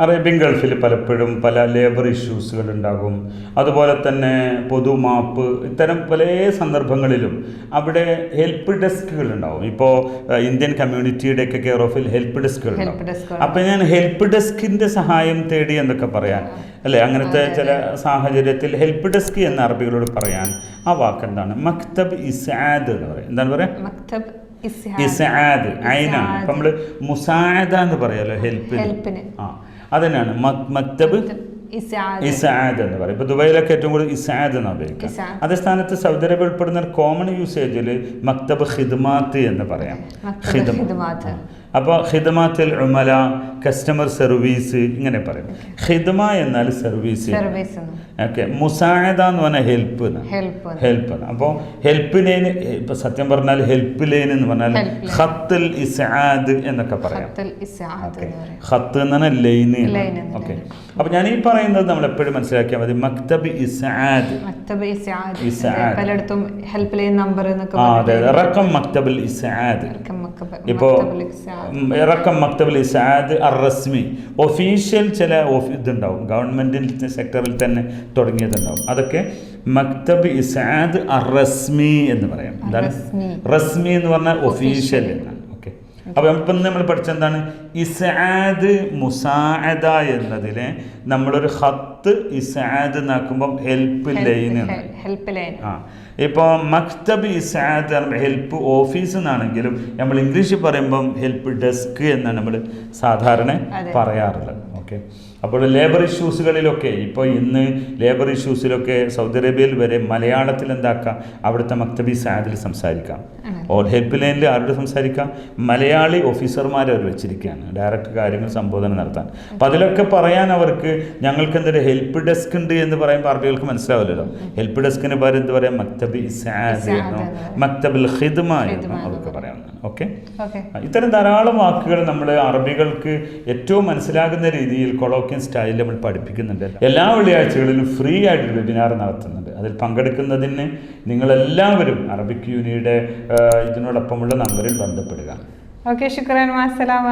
Arabian ഗൾഫിൽ പലപ്പോഴും പല ലേബർ ഇഷ്യൂസുകൾ ഉണ്ടാകും. അതുപോലെ തന്നെ പൊതുമാപ്പ് ഇത്തരം പല സന്ദർഭങ്ങളിലും അവിടെ ഹെൽപ്പ് ഡെസ്കുകൾ ഉണ്ടാവും. ഇപ്പോൾ ഇന്ത്യൻ കമ്മ്യൂണിറ്റിയുടെ ഒക്കെ കെയർ ഓഫിൽ ഹെൽപ്പ് ഡെസ്കുകൾ ഉണ്ടാവും. അപ്പം ഞാൻ ഹെൽപ്പ് ഡെസ്കിന്റെ സഹായം തേടി എന്നൊക്കെ പറയാൻ അല്ലേ? അങ്ങനത്തെ ചില സാഹചര്യത്തിൽ ഹെൽപ്പ് ഡെസ്ക് എന്ന അറബികളോട് പറയാൻ ആ വാക്ക് എന്താണ് മക്തബ് ഇസാദ് എന്ന് പറയും. എന്താണ് പറയുക. ഇസാദ് അയിനാണ്. ഇപ്പം നമ്മൾ മുസാദ എന്ന് പറയാലോ ഹെൽപ്പിന് ആ. അതന്നെയാണ് മക്- മക്തബ്. ഇസാദ് എന്ന് പറയും ഇപ്പോൾ ദുബൈയിലൊക്കെ ഏറ്റവും കൂടുതൽ ഇസാദ് എന്ന് ഉപയോഗിക്കുക. അതേ സ്ഥാനത്ത് സൗദി അറേബ്യ ഉൾപ്പെടുന്ന കോമൺ യൂസേജിൽ മക്തബ് ഖിദ്മാത്ത് എന്ന് പറയാം അപ്പൊ ഖിദ്മാത്ത്. അപ്പോൾ ഖിദ്മാത്തിൽ ഉമല കസ്റ്റമർ സർവീസ് ഇങ്ങനെ പറയും. ഹിദ്മ എന്നാൽ സർവീസ്. ഓക്കെ മുസാഹിദ എന്ന് പറഞ്ഞാൽ ഹെൽപ്പ് ഹെൽപ്പ് അപ്പോൾ ഹെൽപ്പ് ലൈൻ ഇപ്പം സത്യം പറഞ്ഞാൽ ഹെൽപ്പ് ലൈൻ എന്ന് പറഞ്ഞാൽ line. ഇസാദ് എന്നൊക്കെ പറയാം. ഹത്ത് എന്ന് പറയും. ഖത്ത് എന്ന് പറഞ്ഞാൽ ലൈൻ ഓക്കെ അപ്പോൾ ഞാൻ ഈ പറയുന്നത് നമ്മൾ എപ്പോഴും മനസ്സിലാക്കിയാൽ മതി. മക്തബ് ഇസാദ്. പലയിടത്തും ഹെൽപ്പ് ലൈൻ നമ്പർ എന്നൊക്കെ ആ അതെ റക്കം മക്തബിൽ ഇസാദ് ഇപ്പോൾ ഇസ്ഹാദ്. ഇറക്കം മക്തബിൽ ഇസാദ് അർ റസ്മി ഒഫീഷ്യൽ ചില ഇതുണ്ടാവും. ഗവൺമെന്റിന്റെ സെക്ടറിൽ തന്നെ തുടങ്ങിയതുണ്ടാവും. അതൊക്കെ മക്തബ് ഇസാദ് അർ റസ്മി എന്ന് പറയാം. എന്താണ്? റസ്മി. എന്ന് പറഞ്ഞാൽ ഒഫീഷ്യൽ എന്നാണ്. അപ്പോൾ ഇപ്പം നമ്മൾ പഠിച്ചെന്താണ് ഇസാദ് മുസാഅദ എന്നതിനെ നമ്മളൊരു ഹത്ത് ഇസാദ് എന്നാക്കുമ്പം ഹെൽപ്പ് ലൈൻ ഹെൽപ്പ് ലൈൻ ആ. ഇപ്പോൾ മക്തബ് ഇസാദ് ഹെൽപ്പ് ഓഫീസ് എന്നാണെങ്കിലും നമ്മൾ ഇംഗ്ലീഷിൽ പറയുമ്പം ഹെൽപ്പ് ഡെസ്ക് എന്നാണ് നമ്മൾ സാധാരണ പറയാറുള്ളത്. ഓക്കെ അപ്പോൾ ലേബർ ഇഷ്യൂസുകളിലൊക്കെ ഇപ്പോൾ ഇന്ന് ലേബർ ഇഷ്യൂസിലൊക്കെ സൗദി അറേബ്യയിൽ വരെ മലയാളത്തിൽ എന്താക്കാം? അവിടുത്തെ മക്തബി സാദിൽ സംസാരിക്കാം. ഓർ ഹെൽപ്പ് ലൈനിൽ ആരോട് സംസാരിക്കാം? മലയാളി ഓഫീസർമാരെ അവർ വെച്ചിരിക്കുകയാണ്. ഡയറക്റ്റ് കാര്യങ്ങൾ സംബോധന നടത്താൻ. അപ്പം അതിലൊക്കെ പറയാൻ അവർക്ക് ഞങ്ങൾക്ക് എന്തൊരു ഹെൽപ്പ് ഡെസ്ക് ഉണ്ട് എന്ന് പറയുമ്പോൾ അറബികൾക്ക് മനസ്സിലാവില്ലല്ലോ. ഹെൽപ്പ് ഡെസ്കിന് പേര് എന്ത് പറയാം? മക്തബി ഇസാദ് എന്നോ മക്തബിൽ ഖിദ്മ എന്നോ അവർക്ക് പറയും. പറയാവുന്നതാണ്. ഓക്കെ ഇത്തരം ധാരാളം വാക്കുകൾ നമ്മൾ അറബികൾക്ക് ഏറ്റവും മനസ്സിലാകുന്ന രീതിയിൽ കൊളോക്കിയൻ സ്റ്റൈലിൽ നമ്മൾ പഠിപ്പിക്കുന്നുണ്ട്. എല്ലാ വെള്ളിയാഴ്ചകളിലും ഫ്രീ ആയിട്ട് വെബിനാർ നടത്തുന്നുണ്ട്. അതിൽ പങ്കെടുക്കുന്നതിന് നിങ്ങളെല്ലാവരും അറബിക് യൂണിയുടെ ഇതിനോടൊപ്പമുള്ള നമ്പറിൽ ബന്ധപ്പെടുക. ഓക്കെ ശുക്രാൻ മാസലാമ